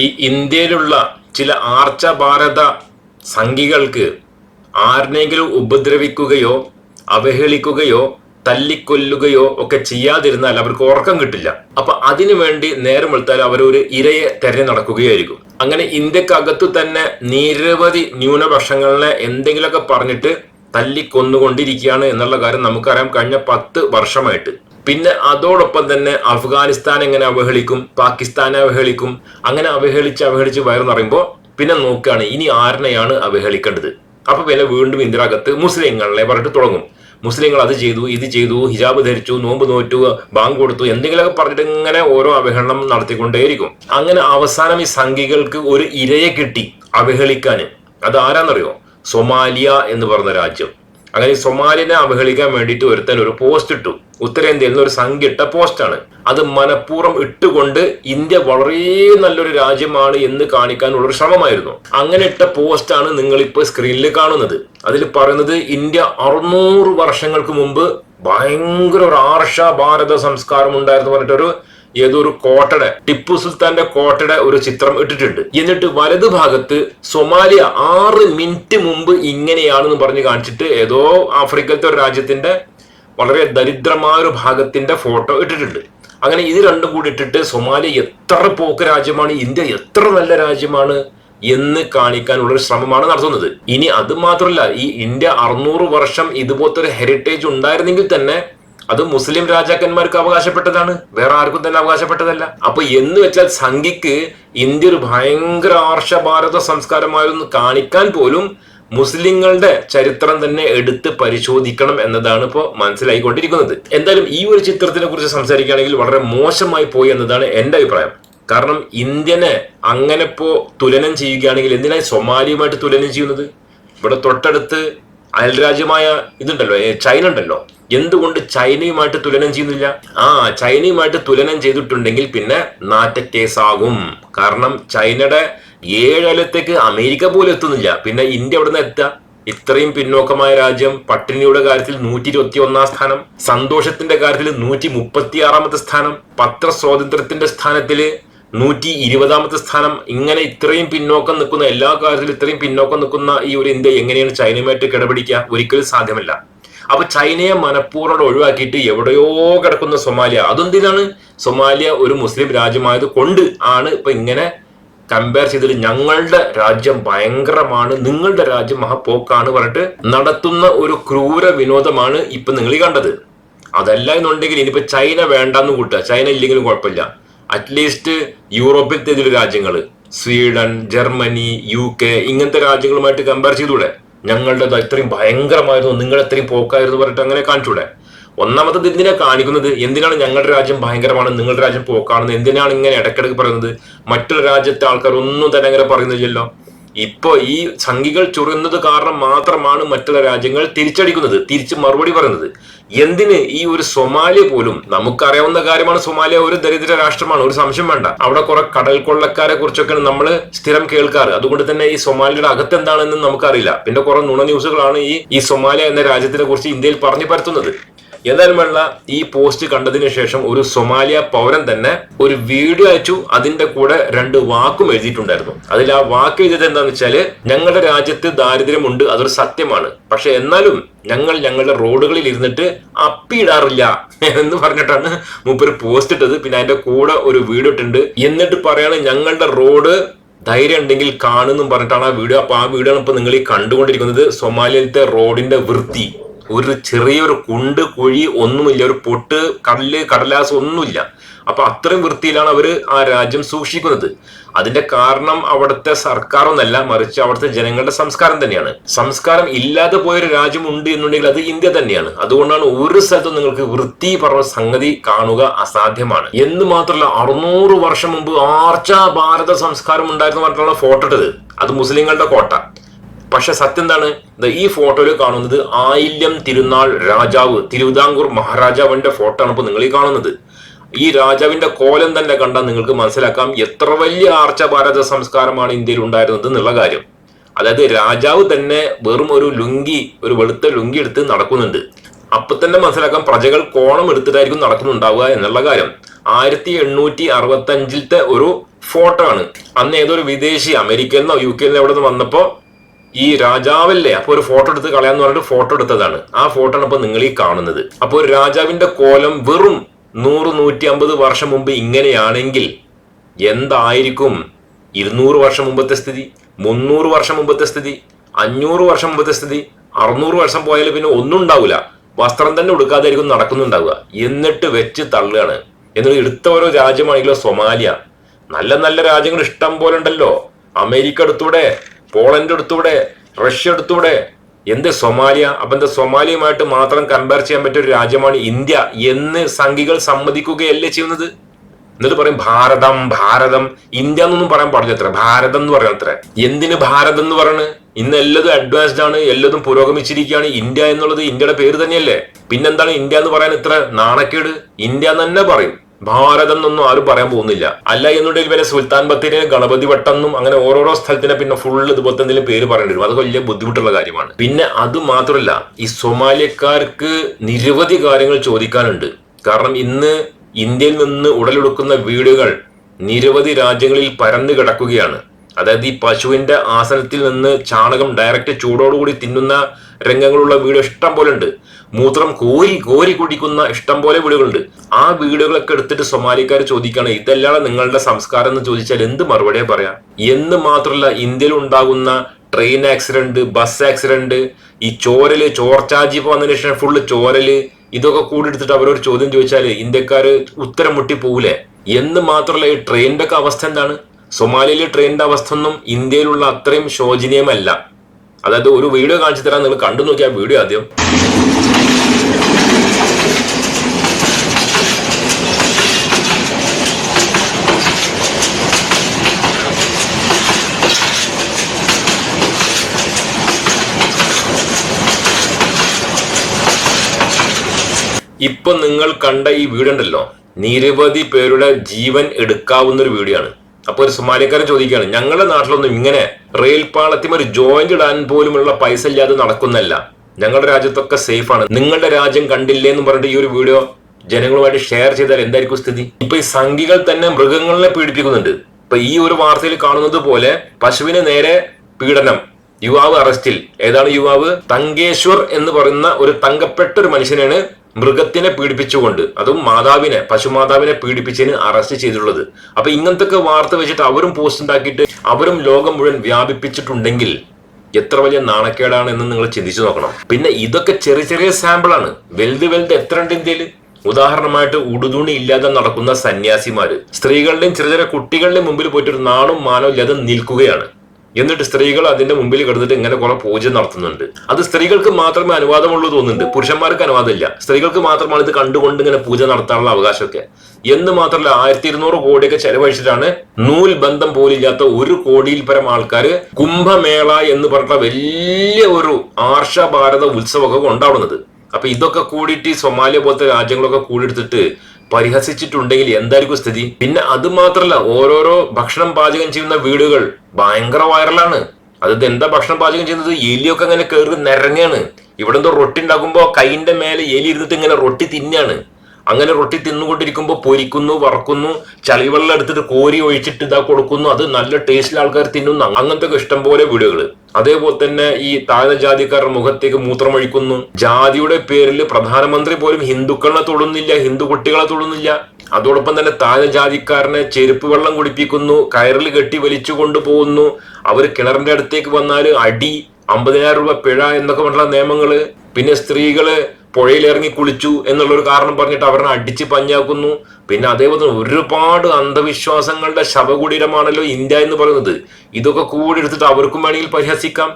ഈ ഇന്ത്യയിലുള്ള ചില ആർച്ച ഭാരത സംഘികൾക്ക് ആരെങ്കിലും ഉപദ്രവിക്കുകയോ അവഹേളിക്കുകയോ തല്ലിക്കൊല്ലുകയോ ഒക്കെ ചെയ്യാതിരുന്നാൽ അവർക്ക് ഉറക്കം കിട്ടില്ല. അപ്പൊ അതിനു വേണ്ടി നേരം വെളുത്താൽ അവരൊരു ഇരയെ തെരഞ്ഞു നടക്കുകയായിരിക്കും. അങ്ങനെ ഇന്ത്യക്കകത്തു തന്നെ നിരവധി ന്യൂനപക്ഷങ്ങളെ എന്തെങ്കിലുമൊക്കെ പറഞ്ഞിട്ട് തല്ലിക്കൊന്നുകൊണ്ടിരിക്കുകയാണ് എന്നുള്ള കാര്യം നമുക്കറിയാം കഴിഞ്ഞ പത്ത് വർഷമായിട്ട്. പിന്നെ അതോടൊപ്പം തന്നെ അഫ്ഗാനിസ്ഥാൻ എങ്ങനെ അവഹേളിക്കും പാകിസ്ഥാനെ അവഹേളിക്കും അങ്ങനെ അവഹേളിച്ച് അവഹേളിച്ച് വയറുന്നറിയുമ്പോൾ നിറയുമ്പോൾ പിന്നെ നോക്കുകയാണ് ഇനി ആരനെയാണ് അവഹേളിക്കേണ്ടത്? അപ്പൊ പിന്നെ വീണ്ടും ഇന്ദിരാഗത്ത് മുസ്ലിങ്ങളെ പറഞ്ഞിട്ട് തുടങ്ങും. മുസ്ലിങ്ങൾ അത് ചെയ്തു ഇത് ചെയ്തു ഹിജാബ് ധരിച്ചു നോമ്പ് നോറ്റു ബാങ്ക് കൊടുത്തു എന്തെങ്കിലുമൊക്കെ പറഞ്ഞിട്ട് ഇങ്ങനെ ഓരോ അവഹേളനം നടത്തിക്കൊണ്ടേയിരിക്കും. അങ്ങനെ അവസാനം ഈ സംഘികൾക്ക് ഒരു ഇരയെ കിട്ടി അവഹേളിക്കാൻ അത് ആരാന്നറിയോ? സൊമാലിയ എന്ന് പറഞ്ഞ രാജ്യം. അങ്ങനെ സൊമാലിനെ അവഹേളിക്കാൻ വേണ്ടിയിട്ട് ഒരുത്തൻ ഒരു പോസ്റ്റ് ഇട്ടു. ഉത്തരേന്ത്യയിൽ നിന്ന് ഒരു സംഘിട്ട പോസ്റ്റാണ് അത് മനഃപൂർവം ഇട്ടുകൊണ്ട് ഇന്ത്യ വളരെ നല്ലൊരു രാജ്യമാണ് എന്ന് കാണിക്കാനുള്ള ഒരു ശ്രമമായിരുന്നു. അങ്ങനെ ഇട്ട പോസ്റ്റാണ് നിങ്ങൾ ഇപ്പോൾ സ്ക്രീനിൽ കാണുന്നത്. അതിൽ പറയുന്നത് ഇന്ത്യ അറുന്നൂറ് വർഷങ്ങൾക്ക് മുമ്പ് ഭയങ്കര ഒരു ആർഷ ഭാരത സംസ്കാരം ഉണ്ടായിരുന്നു പറഞ്ഞിട്ടൊരു ഏതോ ഒരു കോട്ടയുടെ ടിപ്പു സുൽത്താന്റെ കോട്ടയുടെ ഒരു ചിത്രം ഇട്ടിട്ടുണ്ട്. എന്നിട്ട് വലതു ഭാഗത്ത് സൊമാലിയ ആറ് മിനിറ്റ് മുമ്പ് ഇങ്ങനെയാണെന്ന് പറഞ്ഞ് കാണിച്ചിട്ട് ഏതോ ആഫ്രിക്കത്തെ ഒരു രാജ്യത്തിന്റെ വളരെ ദരിദ്രമായ ഒരു ഭാഗത്തിന്റെ ഫോട്ടോ ഇട്ടിട്ടുണ്ട്. അങ്ങനെ ഇത് രണ്ടും കൂടി ഇട്ടിട്ട് സൊമാലിയ എത്ര പോക്ക് രാജ്യമാണ് ഇന്ത്യ എത്ര നല്ല രാജ്യമാണ് എന്ന് കാണിക്കാനുള്ള ഒരു ശ്രമമാണ് നടത്തുന്നത്. ഇനി അത് മാത്രമല്ല ഈ ഇന്ത്യ അറുന്നൂറ് വർഷം ഇതുപോലത്തെ ഒരു ഹെറിറ്റേജ് ഉണ്ടായിരുന്നെങ്കിൽ തന്നെ അത് മുസ്ലിം രാജാക്കന്മാർക്ക് അവകാശപ്പെട്ടതാണ്. വേറെ ആർക്കും തന്നെ അവകാശപ്പെട്ടതല്ല. അപ്പൊ എന്ന് വെച്ചാൽ സംഘിക്ക് ഇന്ത്യ ഒരു ഭയങ്കര ആർഷ ഭാരത സംസ്കാരമായിരുന്നു. കാണിക്കാൻ പോലും മുസ്ലിങ്ങളുടെ ചരിത്രം തന്നെ എടുത്ത് പരിശോധിക്കണം എന്നതാണ് ഇപ്പോൾ മനസ്സിലായിക്കൊണ്ടിരിക്കുന്നത്. എന്തായാലും ഈ ഒരു ചിത്രത്തിനെ കുറിച്ച് സംസാരിക്കുകയാണെങ്കിൽ വളരെ മോശമായി പോയി എന്നതാണ് എന്റെ അഭിപ്രായം. കാരണം ഇന്ത്യനെ അങ്ങനെ ഇപ്പോ തുലനം ചെയ്യുകയാണെങ്കിൽ എന്തിനായി സൊമാലിയുമായിട്ട് തുലനം ചെയ്യുന്നത്? ഇവിടെ തൊട്ടടുത്ത് അയൽരാജ്യമായ ഇതുണ്ടല്ലോ ചൈന ഉണ്ടല്ലോ. എന്തുകൊണ്ട് ചൈനയുമായിട്ട് തുലനം ചെയ്യുന്നില്ല? ആ ചൈനയുമായിട്ട് തുലനം ചെയ്തിട്ടുണ്ടെങ്കിൽ പിന്നെ നാറ്റ കേസാകും കാരണം ചൈനയുടെ ഏഴലത്തേക്ക് അമേരിക്ക പോലും എത്തുന്നില്ല. പിന്നെ ഇന്ത്യ എവിടെ നിന്ന് എത്തുക? ഇത്രയും പിന്നോക്കമായ രാജ്യം പട്ടിണിയുടെ കാര്യത്തിൽ നൂറ്റി ഇരുപത്തി ഒന്നാം സ്ഥാനം സന്തോഷത്തിന്റെ കാര്യത്തിൽ നൂറ്റി മുപ്പത്തി ആറാമത്തെ സ്ഥാനം പത്ര സ്വാതന്ത്ര്യത്തിന്റെ സ്ഥാനത്തിൽ നൂറ്റി ഇരുപതാമത്തെ സ്ഥാനം. ഇങ്ങനെ ഇത്രയും പിന്നോക്കം നിൽക്കുന്ന എല്ലാ കാര്യത്തിലും ഇത്രയും പിന്നോക്കം നിൽക്കുന്ന ഈ ഒരു ഇന്ത്യ എങ്ങനെയാണ് ചൈനയുമായിട്ട് കിടപിടിക്കുക? ഒരിക്കലും സാധ്യമല്ല. അപ്പൊ ചൈനയെ മനഃപൂർവം ഒഴിവാക്കിയിട്ട് എവിടെയോ കിടക്കുന്ന സൊമാലിയ. അതെന്തിനാണ് സൊമാലിയ ഒരു മുസ്ലിം രാജ്യമായത് കൊണ്ട് ആണ് ഇപ്പൊ ഇങ്ങനെ കമ്പയർ ചെയ്തിട്ട് ഞങ്ങളുടെ രാജ്യം ഭയങ്കരമാണ് നിങ്ങളുടെ രാജ്യം മഹാപോക്കാണ് പറഞ്ഞിട്ട് നടത്തുന്ന ഒരു ക്രൂര വിനോദമാണ് ഇപ്പൊ നിങ്ങൾ കണ്ടത്. അതല്ല എന്നുണ്ടെങ്കിൽ ഇനിയിപ്പോ ചൈന വേണ്ടെന്ന് കൂട്ടുക. ചൈന ഇല്ലെങ്കിലും കുഴപ്പമില്ല. അറ്റ്ലീസ്റ്റ് യൂറോപ്പിൽ ഇതിൽ രാജ്യങ്ങൾ സ്വീഡൻ ജർമ്മനി യു കെ ഇങ്ങനത്തെ രാജ്യങ്ങളുമായിട്ട് കമ്പയർ ചെയ്തൂടെ? ഞങ്ങളുടെ ഇത്രയും ഭയങ്കരമായിരുന്നു നിങ്ങൾ ഇത്രയും പോക്കായിരുന്നു പറഞ്ഞിട്ട് അങ്ങനെ കാണിച്ചൂടെ? ഒന്നാമത്തെ എന്തിനാ കാണിക്കുന്നത്? എന്തിനാണ് ഞങ്ങളുടെ രാജ്യം ഭയങ്കരമാണ് നിങ്ങളുടെ രാജ്യം പോക്കാണെന്ന്? എന്തിനാണ് ഇങ്ങനെ ഇടയ്ക്കിടയ്ക്ക് പറയുന്നത്? മറ്റൊരു രാജ്യത്തെ ആൾക്കാർ ഒന്നും തന്നെ അങ്ങനെ പറയുന്നില്ലല്ലോ. ഇപ്പൊ ഈ സംഖികൾ ചുരുന്നത് കാരണം മാത്രമാണ് മറ്റുള്ള രാജ്യങ്ങൾ തിരിച്ചടിക്കുന്നത് തിരിച്ച് മറുപടി പറയുന്നത്. എന്തിന് ഈ ഒരു സൊമാലിയ പോലും നമുക്കറിയാവുന്ന കാര്യമാണ് സൊമാലിയ ഒരു ദരിദ്ര രാഷ്ട്രമാണ് ഒരു സംശയം വേണ്ട. അവിടെ കുറെ കടൽ കൊള്ളക്കാരെ കുറിച്ചൊക്കെ നമ്മൾ സ്ഥിരം കേൾക്കാറ്. അതുകൊണ്ട് തന്നെ ഈ സൊമാലിയുടെ അകത്ത് എന്താണെന്ന് നമുക്കറിയില്ല. പിന്നെ കുറെ നുണ ന്യൂസുകളാണ് ഈ ഈ സൊമാലിയ എന്ന രാജ്യത്തിനെ കുറിച്ച് ഇന്ത്യയിൽ പറഞ്ഞു പരത്തുന്നത്. ഏതായാലും ഈ പോസ്റ്റ് കണ്ടതിന് ശേഷം ഒരു സൊമാലിയ പൗരൻ തന്നെ ഒരു വീഡിയോ അയച്ചു. അതിന്റെ കൂടെ രണ്ട് വാക്കും എഴുതിയിട്ടുണ്ടായിരുന്നു. അതിൽ ആ വാക്ക് എഴുതിയത് എന്താണെന്ന് വെച്ചാൽ ഞങ്ങളുടെ രാജ്യത്ത് ദാരിദ്ര്യമുണ്ട് അതൊരു സത്യമാണ്. പക്ഷെ എന്നാലും ഞങ്ങൾ ഞങ്ങളുടെ റോഡുകളിൽ ഇരുന്നിട്ട് അപ്പിയിടാറില്ല എന്ന് പറഞ്ഞിട്ടാണ് മൂപ്പര് പോസ്റ്റ് ഇട്ടത്. പിന്നെ അതിന്റെ കൂടെ ഒരു വീഡിയോ ഇട്ടുണ്ട് എന്നിട്ട് പറയാണ് ഞങ്ങളുടെ റോഡ് ധൈര്യം ഉണ്ടെങ്കിൽ കാണുന്നും പറഞ്ഞിട്ടാണ് ആ വീഡിയോ അപ്പൊ ആ വീഡിയോ ആണ് ഇപ്പൊ നിങ്ങൾ ഈ കണ്ടുകൊണ്ടിരിക്കുന്നത്. സൊമാലിയത്തെ റോഡിന്റെ വൃത്തി. ഒരു ചെറിയൊരു കുണ്ട് കുഴി ഒന്നുമില്ല. ഒരു പൊട്ട് കല്ല് കടലാസ് ഒന്നുമില്ല. അപ്പൊ അത്രയും വൃത്തിയിലാണ് അവർ ആ രാജ്യം സൂക്ഷിക്കുന്നത്. അതിന്റെ കാരണം അവിടുത്തെ സർക്കാരൊന്നല്ല മറിച്ച് അവിടുത്തെ ജനങ്ങളുടെ സംസ്കാരം തന്നെയാണ്. സംസ്കാരം ഇല്ലാതെ പോയൊരു രാജ്യം ഉണ്ട് എന്നുണ്ടെങ്കിൽ അത് ഇന്ത്യ തന്നെയാണ്. അതുകൊണ്ടാണ് ഒരു സ്ഥലത്തും നിങ്ങൾക്ക് വൃത്തി പറഞ്ഞ സംഗതി കാണുക അസാധ്യമാണ്. എന്ന് മാത്രമല്ല അറുന്നൂറ് വർഷം മുമ്പ് ആർച്ച ഭാരത സംസ്കാരം ഉണ്ടായിരുന്നു പറഞ്ഞിട്ടുള്ള ഫോട്ടോ ഇട്ടത്. അത് മുസ്ലിങ്ങളുടെ കോട്ട. പക്ഷെ സത്യം എന്താണ്? ഈ ഫോട്ടോയിൽ കാണുന്നത് ആയില്യം തിരുനാൾ രാജാവ് തിരുവിതാംകൂർ മഹാരാജാവിന്റെ ഫോട്ടോ ആണ് ഇപ്പൊ നിങ്ങൾ ഈ കാണുന്നത്. ഈ രാജാവിന്റെ കോലം തന്നെ കണ്ടാൽ നിങ്ങൾക്ക് മനസ്സിലാക്കാം എത്ര വലിയ ആർച്ച ഭാരത സംസ്കാരമാണ് ഇന്ത്യയിൽ ഉണ്ടായിരുന്നത് എന്നുള്ള കാര്യം. അതായത് രാജാവ് തന്നെ വെറും ഒരു ലുങ്കി ഒരു വെളുത്ത ലുങ്കി എടുത്ത് നടക്കുന്നുണ്ട്. അപ്പൊ തന്നെ മനസ്സിലാക്കാം പ്രജകൾ കോണം എടുത്തിട്ടായിരിക്കും നടക്കുന്നുണ്ടാവുക എന്നുള്ള കാര്യം. ആയിരത്തി എണ്ണൂറ്റി അറുപത്തി അഞ്ചിലത്തെ ഒരു ഫോട്ടോ ആണ് അന്ന് ഏതൊരു വിദേശി അമേരിക്കയിൽ നിന്നോ യു കെയിൽ നിന്നോ എവിടെ നിന്ന് വന്നപ്പോ ഈ രാജാവല്ലേ? അപ്പൊ ഒരു ഫോട്ടോ എടുത്ത് കളയാന്ന് പറഞ്ഞിട്ട് ഫോട്ടോ എടുത്തതാണ്. ആ ഫോട്ടോ ആണ് ഇപ്പൊ നിങ്ങൾ ഈ കാണുന്നത്. അപ്പോൾ ഒരു രാജാവിന്റെ കോലം വെറും നൂറ് നൂറ്റി അമ്പത് വർഷം മുമ്പ് ഇങ്ങനെയാണെങ്കിൽ എന്തായിരിക്കും? ഇരുന്നൂറ് വർഷം മുമ്പത്തെ സ്ഥിതി മുന്നൂറ് വർഷം മുമ്പത്തെ സ്ഥിതി അഞ്ഞൂറ് വർഷം മുമ്പത്തെ സ്ഥിതി അറുന്നൂറ് വർഷം പോയാൽ പിന്നെ ഒന്നും ഉണ്ടാവില്ല വസ്ത്രം തന്നെ ഉടുക്കാതായിരിക്കും നടക്കുന്നുണ്ടാവുക. എന്നിട്ട് വെച്ച് തള്ളുകയാണ്. എന്നിട്ട് എടുത്ത ഓരോ രാജ്യമാണെങ്കിലോ സൊമാലിയ. നല്ല നല്ല രാജ്യങ്ങൾ ഇഷ്ടം പോലെ ഉണ്ടല്ലോ. അമേരിക്ക എടുത്തൂടെ. പോളണ്ട് എടുത്തൂടെ റഷ്യ എടുത്തൂടെ എന്ത് സൊമാലിയ? അപ്പൊ എന്താ സൊമാലിയുമായിട്ട് മാത്രം കമ്പയർ ചെയ്യാൻ പറ്റിയ ഒരു രാജ്യമാണ് ഇന്ത്യ എന്ന് സംഘികൾ സമ്മതിക്കുകയല്ലേ ചെയ്യുന്നത്? എന്നിട്ട് പറയും ഭാരതം ഭാരതം. ഇന്ത്യ എന്നൊന്നും പറയാൻ പാടില്ല അത്ര. ഭാരതം എന്ന് പറയണം അത്ര. എന്തിന് ഭാരതം എന്ന് പറയണ്? ഇന്ന് എല്ലതും അഡ്വാൻസ്ഡ് ആണ് എല്ലതും പുരോഗമിച്ചിരിക്കുകയാണ് ഇന്ത്യ എന്നുള്ളത് ഇന്ത്യയുടെ പേര് തന്നെയല്ലേ. പിന്നെന്താണ് ഇന്ത്യ എന്ന് പറയാൻ ഇത്ര നാണക്കേട്? ഇന്ത്യ എന്ന് തന്നെ പറയും. ഭാരതം എന്നൊന്നും ആരും പറയാൻ പോകുന്നില്ല. അല്ല എന്നുണ്ടെങ്കിൽ പിന്നെ സുൽത്താൻ ബത്തേരി ഗണപതി വട്ടെന്നും അങ്ങനെ ഓരോരോ സ്ഥലത്തിനെ പിന്നെ ഫുൾ ഇതുപോലത്തെ എന്തെങ്കിലും പേര് പറയേണ്ടി വരും അത് വലിയ ബുദ്ധിമുട്ടുള്ള കാര്യമാണ്. പിന്നെ അത് മാത്രമല്ല ഈ സൊമാലിയക്കാർക്ക് നിരവധി കാര്യങ്ങൾ ചോദിക്കാനുണ്ട്. കാരണം ഇന്ന് ഇന്ത്യയിൽ നിന്ന് ഉടലെടുക്കുന്ന വീടുകൾ നിരവധി രാജ്യങ്ങളിൽ പരന്നു കിടക്കുകയാണ്. അതായത് ഈ പശുവിന്റെ ആസനത്തിൽ നിന്ന് ചാണകം ഡയറക്റ്റ് ചൂടോടുകൂടി തിന്നുന്ന രംഗങ്ങളുള്ള വീഡിയോ ഇഷ്ടം പോലെ ഉണ്ട് മൂത്രം കോരി കോരി കുടിക്കുന്ന ഇഷ്ടം പോലെ വീടുകളുണ്ട്. ആ വീടുകളൊക്കെ എടുത്തിട്ട് സൊമാലിക്കാർ ചോദിക്കുകയാണ് ഇതല്ലാതെ നിങ്ങളുടെ സംസ്കാരം എന്ന് ചോദിച്ചാൽ എന്ത് മറുപടിയാ പറയാം? എന്ന് മാത്രമല്ല ഇന്ത്യയിൽ ഉണ്ടാകുന്ന ട്രെയിൻ ആക്സിഡന്റ് ബസ് ആക്സിഡന്റ് ഈ ചോരൽ ചോർച്ചാജി വന്നതിന് ശേഷം ഫുള്ള് ചോരൽ ഇതൊക്കെ കൂടി എടുത്തിട്ട് അവരൊരു ചോദ്യം ചോദിച്ചാൽ ഇന്ത്യക്കാര് ഉത്തരം മുട്ടി പോകൂലേ എന്ന് മാത്രമല്ല ഈ ട്രെയിനിന്റെ ഒക്കെ അവസ്ഥ എന്താണ്? സൊമാലിയയിലെ ട്രെയിനിന്റെ അവസ്ഥ ഒന്നും ഇന്ത്യയിലുള്ള അത്രയും ശോചനീയമല്ല. അതായത് ഒരു വീഡിയോ കാണിച്ചു തരാൻ നിങ്ങൾ കണ്ടു നോക്കിയ വീഡിയോ ആദ്യം. ഇപ്പൊ നിങ്ങൾ കണ്ട ഈ വീടുണ്ടല്ലോ നിരവധി പേരുടെ ജീവൻ എടുക്കാവുന്ന ഒരു വീഡിയോ ആണ്. അപ്പൊ ഒരു സൊമാലിക്കാരൻ ചോദിക്കുകയാണ് ഞങ്ങളുടെ നാട്ടിലൊന്നും ഇങ്ങനെ റെയിൽ പാളത്തിൽ ഒരു ജോയിന്റ് ഇടാൻ പോലുമുള്ള പൈസ ഇല്ലാതെ നടക്കുന്നല്ല ഞങ്ങളുടെ രാജ്യത്തൊക്കെ സേഫ് ആണ്. നിങ്ങളുടെ രാജ്യം കണ്ടില്ലേ എന്ന് പറഞ്ഞിട്ട് ഈ ഒരു വീഡിയോ ജനങ്ങളുമായിട്ട് ഷെയർ ചെയ്താൽ എന്തായിരിക്കും സ്ഥിതി? ഇപ്പൊ ഈ സംഘികൾ തന്നെ മൃഗങ്ങളെ പീഡിപ്പിക്കുന്നുണ്ട്. ഇപ്പൊ ഈ ഒരു വാർത്തയിൽ കാണുന്നത് പോലെ പശുവിന് നേരെ പീഡനം യുവാവ് അറസ്റ്റിൽ. ഏതാണ് യുവാവ്? തങ്കേശ്വർ എന്ന് പറയുന്ന ഒരു തങ്കപ്പെട്ട ഒരു മനുഷ്യനാണ് മൃഗത്തിനെ പീഡിപ്പിച്ചുകൊണ്ട് അതും മാതാവിനെ പശുമാതാവിനെ പീഡിപ്പിച്ചതിന് അറസ്റ്റ് ചെയ്തിട്ടുള്ളത്. അപ്പൊ ഇങ്ങനത്തെ വാർത്ത വെച്ചിട്ട് അവരും പോസ്റ്റ് ഉണ്ടാക്കിയിട്ട് അവരും ലോകം മുഴുവൻ വ്യാപിപ്പിച്ചിട്ടുണ്ടെങ്കിൽ എത്ര വലിയ നാണക്കേടാണ് എന്ന് നിങ്ങൾ ചിന്തിച്ചു നോക്കണം. പിന്നെ ഇതൊക്കെ ചെറിയ ചെറിയ സാമ്പിളാണ് വലുത് വലുത് എത്ര ഉണ്ട് ഇന്ത്യയിൽ? ഉദാഹരണമായിട്ട് ഉടുതുണി ഇല്ലാതെ നടക്കുന്ന സന്യാസിമാര്. സ്ത്രീകളുടെയും ചെറിയ ചെറിയ കുട്ടികളുടെയും മുമ്പിൽ പോയിട്ട് ഒരു നാണും മാനവും ഇല്ലാതെ നിൽക്കുകയാണ്. എന്നിട്ട് സ്ത്രീകൾ അതിന്റെ മുമ്പിൽ കിടന്നിട്ട് ഇങ്ങനെ കുറെ പൂജ നടത്തുന്നുണ്ട്. അത് സ്ത്രീകൾക്ക് മാത്രമേ അനുവാദമുള്ളൂ തോന്നുന്നുണ്ട്. പുരുഷന്മാർക്ക് അനുവാദമില്ല. സ്ത്രീകൾക്ക് മാത്രമാണ് ഇത് കണ്ടുകൊണ്ട് ഇങ്ങനെ പൂജ നടത്താനുള്ള അവകാശമൊക്കെ. എന്ന് മാത്രമല്ല ആയിരത്തി ഇരുന്നൂറ് കോടിയൊക്കെ ചെലവഴിച്ചിട്ടാണ് നൂൽ ബന്ധം പോലില്ലാത്ത ഒരു കോടിയിൽ പരം ആൾക്കാർ കുംഭമേള എന്ന് പറഞ്ഞ വലിയ ഒരു ആർഷ ഭാരത ഉത്സവമൊക്കെ കൊണ്ടാടുന്നത്. അപ്പൊ ഇതൊക്കെ കൂടിയിട്ട് സൊമാലിയ പോലത്തെ രാജ്യങ്ങളൊക്കെ കൂടിയെടുത്തിട്ട് പരിഹസിച്ചിട്ടുണ്ടെങ്കിൽ എന്തായിരിക്കും സ്ഥിതി? പിന്നെ അത് മാത്രല്ല ഓരോരോ ഭക്ഷണം പാചകം ചെയ്യുന്ന വീടുകൾ ഭയങ്കര വൈറലാണ്. അത് എന്താ ഭക്ഷണം പാചകം ചെയ്യുന്നത്? എലിയൊക്കെ അങ്ങനെ കയറി നിരങ്ങാണ്. ഇവിടെ എന്തോ റൊട്ടി ഉണ്ടാക്കുമ്പോ കൈന്റെ മേലെ എലി ഇരുന്നിട്ട് ഇങ്ങനെ റൊട്ടി തിന്നാണ്. അങ്ങനെ റൊട്ടി തിന്നുകൊണ്ടിരിക്കുമ്പോൾ പൊരിക്കുന്നു വറക്കുന്നു ചളിവെള്ളം എടുത്തിട്ട് കോരി ഒഴിച്ചിട്ട് ഇതാ കൊടുക്കുന്നു. അത് നല്ല ടേസ്റ്റിൽ ആൾക്കാർ തിന്നുന്നു. അങ്ങനത്തെ ഇഷ്ടം പോലെ വീടുകൾ അതേപോലെ തന്നെ ഈ താഴ്ന്ന ജാതിക്കാരുടെ മുഖത്തേക്ക് മൂത്രമൊഴിക്കുന്നു. ജാതിയുടെ പേരിൽ പ്രധാനമന്ത്രി പോലും ഹിന്ദുക്കളെ തൊടുന്നില്ല ഹിന്ദു കുട്ടികളെ തൊടുന്നില്ല. അതോടൊപ്പം തന്നെ താഴ്ന്ന ജാതിക്കാരനെ ചെരുപ്പ് വെള്ളം കുടിപ്പിക്കുന്നു കയറിൽ കെട്ടി വലിച്ചു കൊണ്ടുപോകുന്നു. അവർ കിണറിന്റെ അടുത്തേക്ക് വന്നാൽ അടി അമ്പതിനായിരം രൂപ പിഴ എന്നൊക്കെ പറഞ്ഞ നിയമങ്ങൾ. പിന്നെ സ്ത്രീകൾ പുഴയിൽ ഇറങ്ങി കുളിച്ചു എന്നുള്ളൊരു കാരണം പറഞ്ഞിട്ട് അവരെ അടിച്ച് പഞ്ഞാക്കുന്നു. പിന്നെ അതേപോലെ ഒരുപാട് അന്ധവിശ്വാസങ്ങളുടെ ശവകുടീരമാണല്ലോ ഇന്ത്യ എന്ന് പറയുന്നത്. ഇതൊക്കെ കൂടി എടുത്തിട്ട് അവർക്കും വേണമെങ്കിൽ പരിഹസിക്കാം.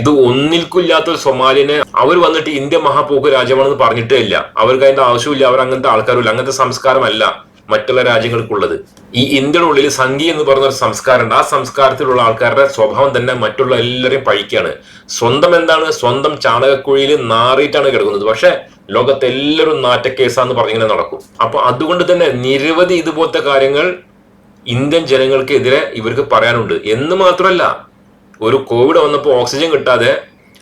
ഇത് ഒന്നിൽക്കില്ലാത്ത ഒരു സൊമാലിനെ അവർ വന്നിട്ട് ഇന്ത്യ മഹാപോക്ക് രാജ്യമാണെന്ന് പറഞ്ഞിട്ടേ ഇല്ല. അവർക്ക് അതിന്റെ ആവശ്യമില്ല അവർ അങ്ങനത്തെ ആൾക്കാരില്ല അങ്ങനത്തെ സംസ്കാരമല്ല. മറ്റുള്ള രാജ്യങ്ങൾക്കുള്ളത്. ഈ ഇന്ത്യയുടെ ഉള്ളിൽ സംഘി എന്ന് പറയുന്ന ഒരു സംസ്കാരമുണ്ട്. ആ സംസ്കാരത്തിലുള്ള ആൾക്കാരുടെ സ്വഭാവം തന്നെ മറ്റുള്ള എല്ലാവരെയും പഴിക്കുകയാണ്. സ്വന്തം എന്താണ്? സ്വന്തം ചാണകക്കുഴിയിൽ നാറിയിട്ടാണ് കിടക്കുന്നത്. പക്ഷെ ലോകത്തെ എല്ലാവരും നാറ്റക്കേസാന്ന് പറഞ്ഞിങ്ങനെ നടക്കും. അപ്പൊ അതുകൊണ്ട് തന്നെ നിരവധി ഇതുപോലത്തെ കാര്യങ്ങൾ ഇന്ത്യൻ ജനങ്ങൾക്കെതിരെ ഇവർക്ക് പറയാനുണ്ട്. എന്ന് മാത്രമല്ല ഒരു കോവിഡ് വന്നപ്പോൾ ഓക്സിജൻ കിട്ടാതെ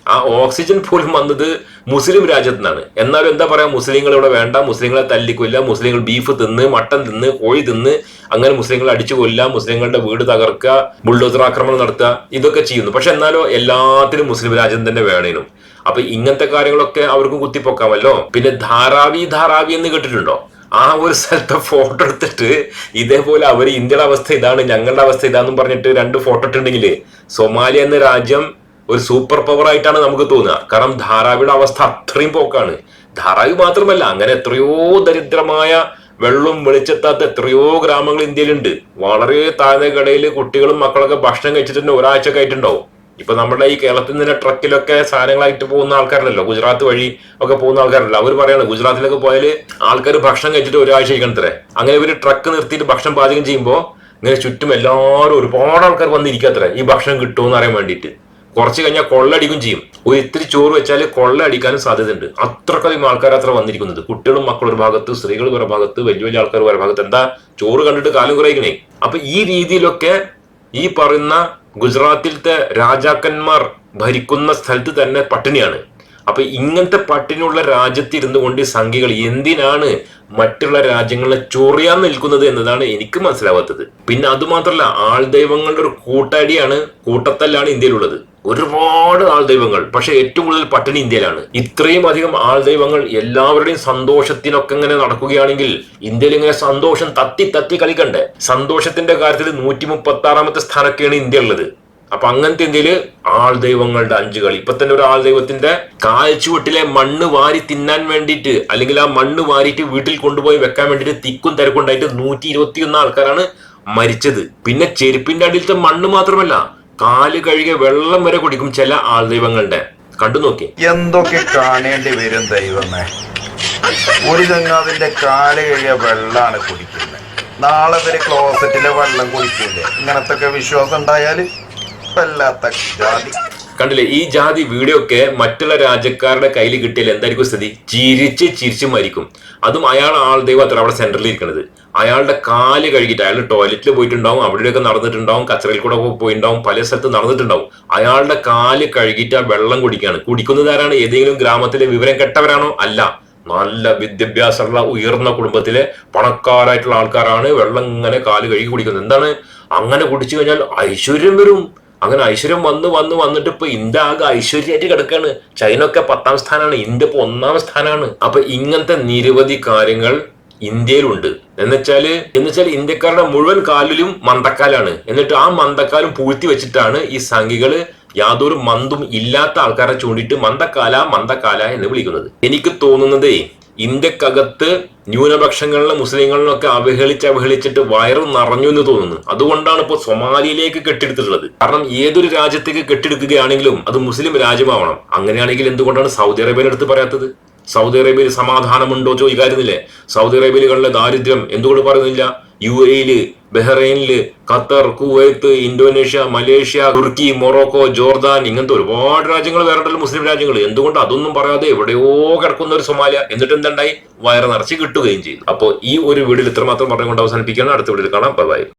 ആ ഓക്സിജൻ പോലും വന്നത് മുസ്ലിം രാജ്യത്തു നിന്നാണ്. എന്നാലും എന്താ പറയാ മുസ്ലിങ്ങൾ ഇവിടെ വേണ്ട മുസ്ലിങ്ങളെ തല്ലിക്കൊല്ല മുസ്ലിങ്ങൾ ബീഫ് തിന്ന് മട്ടൻ തിന്ന് കോഴി തിന്ന് അങ്ങനെ മുസ്ലിങ്ങളെ അടിച്ചു കൊല്ല മുസ്ലിങ്ങളുടെ വീട് തകർക്കുക ബുൾഡോസർ ആക്രമണം നടത്തുക ഇതൊക്കെ ചെയ്യുന്നു. പക്ഷെ എന്നാലോ എല്ലാത്തിനും മുസ്ലിം രാജ്യം തന്നെ വേണേനും. അപ്പൊ ഇങ്ങനത്തെ കാര്യങ്ങളൊക്കെ അവർക്ക് കുത്തിപ്പൊക്കാമല്ലോ. പിന്നെ ധാരാവി ധാരാവി എന്ന് കേട്ടിട്ടുണ്ടോ? ആ ഒരു സ്ഥലത്തെ ഫോട്ടോ എടുത്തിട്ട് ഇതേപോലെ അവർ ഇന്ത്യയുടെ അവസ്ഥ ഇതാണ് ഞങ്ങളുടെ അവസ്ഥ ഇതാണെന്ന് പറഞ്ഞിട്ട് രണ്ട് ഫോട്ടോ ഇട്ടുണ്ടെങ്കിൽ സൊമാലിയ എന്ന രാജ്യം ഒരു സൂപ്പർ പവർ ആയിട്ടാണ് നമുക്ക് തോന്നുക. കാരണം ധാരാവിയുടെ അവസ്ഥ അത്രയും പോക്കാണ്. ധാരാവി മാത്രമല്ല അങ്ങനെ എത്രയോ ദരിദ്രമായ വെള്ളം വെളിച്ചെത്താത്ത എത്രയോ ഗ്രാമങ്ങൾ ഇന്ത്യയിലുണ്ട്. വളരെ താഴ്ന്ന കടയിൽ കുട്ടികളും മക്കളൊക്കെ ഭക്ഷണം കഴിച്ചിട്ടുണ്ട് ഒരാഴ്ച ആയിട്ടുണ്ടാവും. ഇപ്പൊ നമ്മുടെ ഈ കേരളത്തിൽ നിന്ന് ട്രക്കിലൊക്കെ സാധനങ്ങളായിട്ട് പോകുന്ന ആൾക്കാരല്ലോ ഗുജറാത്ത് വഴി ഒക്കെ പോകുന്ന ആൾക്കാരല്ലോ അവർ പറയാണ് ഗുജറാത്തിലൊക്കെ പോയാൽ ആൾക്കാർ ഭക്ഷണം കഴിച്ചിട്ട് ഒരാഴ്ച കഴിക്കണത്രേ അങ്ങനെ ഇവർ ട്രക്ക് നിർത്തിയിട്ട് ഭക്ഷണം പാചകം ചെയ്യുമ്പോൾ ഇങ്ങനെ ചുറ്റും എല്ലാവരും ഒരുപാട് ആൾക്കാർ വന്നിരിക്കാത്ര. ഈ ഭക്ഷണം കിട്ടുമെന്ന് അറിയാൻ വേണ്ടിയിട്ട്. കുറച്ച് കഴിഞ്ഞാൽ കൊള്ളടിക്കും ചെയ്യും. ഒരു ഇത്തിരി ചോറ് വെച്ചാൽ കൊള്ള അടിക്കാനും സാധ്യതയുണ്ട് അത്രക്കധികം ആൾക്കാർ അത്ര വന്നിരിക്കുന്നത്. കുട്ടികളും മക്കളും ഒരു ഭാഗത്ത് സ്ത്രീകൾ ഒരു ഭാഗത്ത് വലിയ വലിയ ആൾക്കാർ ഒരു ഭാഗത്ത്. എന്താ? ചോറ് കണ്ടിട്ട് കാലം കുറയിക്കണേ. അപ്പൊ ഈ രീതിയിലൊക്കെ ഈ പറയുന്ന ഗുജറാത്തിലത്തെ രാജാക്കന്മാർ ഭരിക്കുന്ന സ്ഥലത്ത് തന്നെ പട്ടിണിയാണ്. അപ്പൊ ഇങ്ങനത്തെ പട്ടിണിയുള്ള രാജ്യത്ത് ഇരുന്നു കൊണ്ട് സംഖ്യകൾ എന്തിനാണ് മറ്റുള്ള രാജ്യങ്ങളെ ചൊറിയാൻ നിൽക്കുന്നത് എന്നതാണ് എനിക്ക് മനസ്സിലാവാത്തത്. പിന്നെ അതുമാത്രമല്ല ആൾദൈവങ്ങളുടെ ഒരു കൂട്ടടിയാണ് കൂട്ടത്തല്ലാണ് ഇന്ത്യയിലുള്ളത്. ഒരുപാട് ആൾ ദൈവങ്ങൾ. പക്ഷെ ഏറ്റവും കൂടുതൽ പട്ടിണി ഇന്ത്യയിലാണ്. ഇത്രയും അധികം ആൾ ദൈവങ്ങൾ എല്ലാവരുടെയും സന്തോഷത്തിനൊക്കെ ഇങ്ങനെ നടക്കുകയാണെങ്കിൽ ഇന്ത്യയിൽ ഇങ്ങനെ സന്തോഷം തത്തി തത്തി കളിക്കണ്ടേ? സന്തോഷത്തിന്റെ കാര്യത്തിൽ നൂറ്റി മുപ്പത്തി ആറാമത്തെ സ്ഥാനമൊക്കെയാണ് ഇന്ത്യ ഉള്ളത് അപ്പൊ അങ്ങനത്തെ ഇന്ത്യയിൽ ആൾ ദൈവങ്ങളുടെ അഞ്ചു കളി. ഇപ്പൊ തന്നെ ഒരു ആൾ ദൈവത്തിന്റെ കാൽച്ചുവട്ടിലെ മണ്ണ് വാരി തിന്നാൻ വേണ്ടിയിട്ട് അല്ലെങ്കിൽ ആ മണ്ണ് വാരിയിട്ട് വീട്ടിൽ കൊണ്ടുപോയി വെക്കാൻ വേണ്ടിയിട്ട് തിക്കും തിരക്കുണ്ടായിട്ട് നൂറ്റി ഇരുപത്തിയൊന്ന് ആൾക്കാരാണ് മരിച്ചത്. പിന്നെ ചെരുപ്പിന്റെ അടിയിലത്തെ മണ്ണ് മാത്രമല്ല കാൽ കഴുകിയ വെള്ളം വരെ കുടിക്കും ചില ആൾ ദൈവങ്ങളുടെ. കണ്ടു നോക്കി. എന്തൊക്കെ കാണേണ്ടി വരും ദൈവമേ? ഒരു ചങ്ങാതിന്റെ കാൽ കഴിയ വെള്ളമാണ് കുടിക്കുന്നത്. നാളെ വരെ ക്ലോസറ്റിലെ വെള്ളം കുടിക്കില്ലേ ഇങ്ങനത്തെ വിശ്വാസം ഉണ്ടായാൽ വല്ലാത്ത ജാതി. കണ്ടില്ലേ ഈ ജാതി വീഡിയോ മറ്റുള്ള രാജ്യക്കാരുടെ കയ്യിൽ കിട്ടിയാൽ എന്തായിരിക്കും സ്ഥിതി? ചിരിച്ച് ചിരിച്ചു മരിക്കും. അതും അയാൾ ആൾ ദൈവം അത്ര അവിടെ സെന്ററിൽ ഇരിക്കുന്നത് അയാളുടെ കാൽ കഴുകിയിട്ട് അയാൾ ടോയ്ലറ്റിൽ പോയിട്ടുണ്ടാവും അവിടെയൊക്കെ നടന്നിട്ടുണ്ടാവും കച്ചറയിൽ കൂടെ പോയിട്ടുണ്ടാവും പല സ്ഥലത്ത് നടന്നിട്ടുണ്ടാവും. അയാളുടെ കാൽ കഴുകിയിട്ട് ആ വെള്ളം കുടിക്കുകയാണ് കുടിക്കുന്നതാരാണ്? ഏതെങ്കിലും ഗ്രാമത്തിലെ വിവരം കെട്ടവരാണോ? അല്ല. നല്ല വിദ്യാഭ്യാസമുള്ള ഉയർന്ന കുടുംബത്തിലെ പണക്കാരായിട്ടുള്ള ആൾക്കാരാണ് വെള്ളം ഇങ്ങനെ കാൽ കഴുകി കുടിക്കുന്നത്. എന്താണ്? അങ്ങനെ കുടിച്ചു കഴിഞ്ഞാൽ ഐശ്വര്യം വരും. അങ്ങനെ ഐശ്വര്യം വന്ന് വന്ന് വന്നിട്ട് ഇപ്പൊ ഇന്ത്യ ആകെ ഐശ്വര്യമായിട്ട് കിടക്കാണ്. ചൈന ഒക്കെ പത്താം സ്ഥാനമാണ് ഇന്ത്യ ഇപ്പൊ ഒന്നാം സ്ഥാനമാണ്. അപ്പൊ ഇങ്ങനത്തെ നിരവധി കാര്യങ്ങൾ ഇന്ത്യയിലുണ്ട്. എന്നുവെച്ചാൽ എന്നുവെച്ചാൽ ഇന്ത്യക്കാരുടെ മുഴുവൻ കാലിലും മന്ദക്കാലാണ്. എന്നിട്ട് ആ മന്ദക്കാലും പൂഴ്ത്തി വെച്ചിട്ടാണ് ഈ സംഘികൾ യാതൊരു മന്തും ഇല്ലാത്ത ആൾക്കാരെ ചൂണ്ടിയിട്ട് മന്ദക്കാല മന്ദക്കാല എന്ന് വിളിക്കുന്നത്. എനിക്ക് തോന്നുന്നതേ ഇന്ത്യക്കകത്ത് ന്യൂനപക്ഷങ്ങളിലും മുസ്ലിങ്ങളിലും ഒക്കെ അവഹേളിച്ച് അവഹേളിച്ചിട്ട് വയറ് നിറഞ്ഞു എന്ന് തോന്നുന്നു. അതുകൊണ്ടാണ് ഇപ്പോൾ സൊമാലിയിലേക്ക് കെട്ടിയെടുത്തിട്ടുള്ളത്. കാരണം ഏതൊരു രാജ്യത്തേക്ക് കെട്ടിയെടുക്കുകയാണെങ്കിലും അത് മുസ്ലിം രാജ്യമാവണം. അങ്ങനെയാണെങ്കിൽ എന്തുകൊണ്ടാണ് സൗദി അറേബ്യയുടെ അടുത്ത് പറയാത്തത്? സൗദി അറേബ്യയിൽ സമാധാനമുണ്ടോ ചോദിക്കാരുന്നില്ലേ സൗദി അറേബ്യയിലുള്ള ദാരിദ്ര്യം എന്തുകൊണ്ട് പറയുന്നില്ല? യു എയിൽ ബഹ്റൈനിൽ ഖത്തർ കുവൈത്ത് ഇന്തോനേഷ്യ മലേഷ്യ തുർക്കി മൊറോക്കോ ജോർദാൻ ഇങ്ങനത്തെ ഒരുപാട് രാജ്യങ്ങൾ വേറെ മുസ്ലിം രാജ്യങ്ങൾ എന്തുകൊണ്ട് അതൊന്നും പറയാതെ എവിടെയോ കിടക്കുന്ന ഒരു സൊമാലിയ എന്നിട്ട് എന്തുണ്ടായി? വയറ് നിറച്ച് കിട്ടുകയും ചെയ്തു. അപ്പോൾ ഈ ഒരു വീഡിയോയിൽ ഇത്രമാത്രം പറഞ്ഞുകൊണ്ട് അവസാനിപ്പിക്കുകയാണ്. അടുത്ത വീഡിയോയിൽ കാണാം. ബൈ.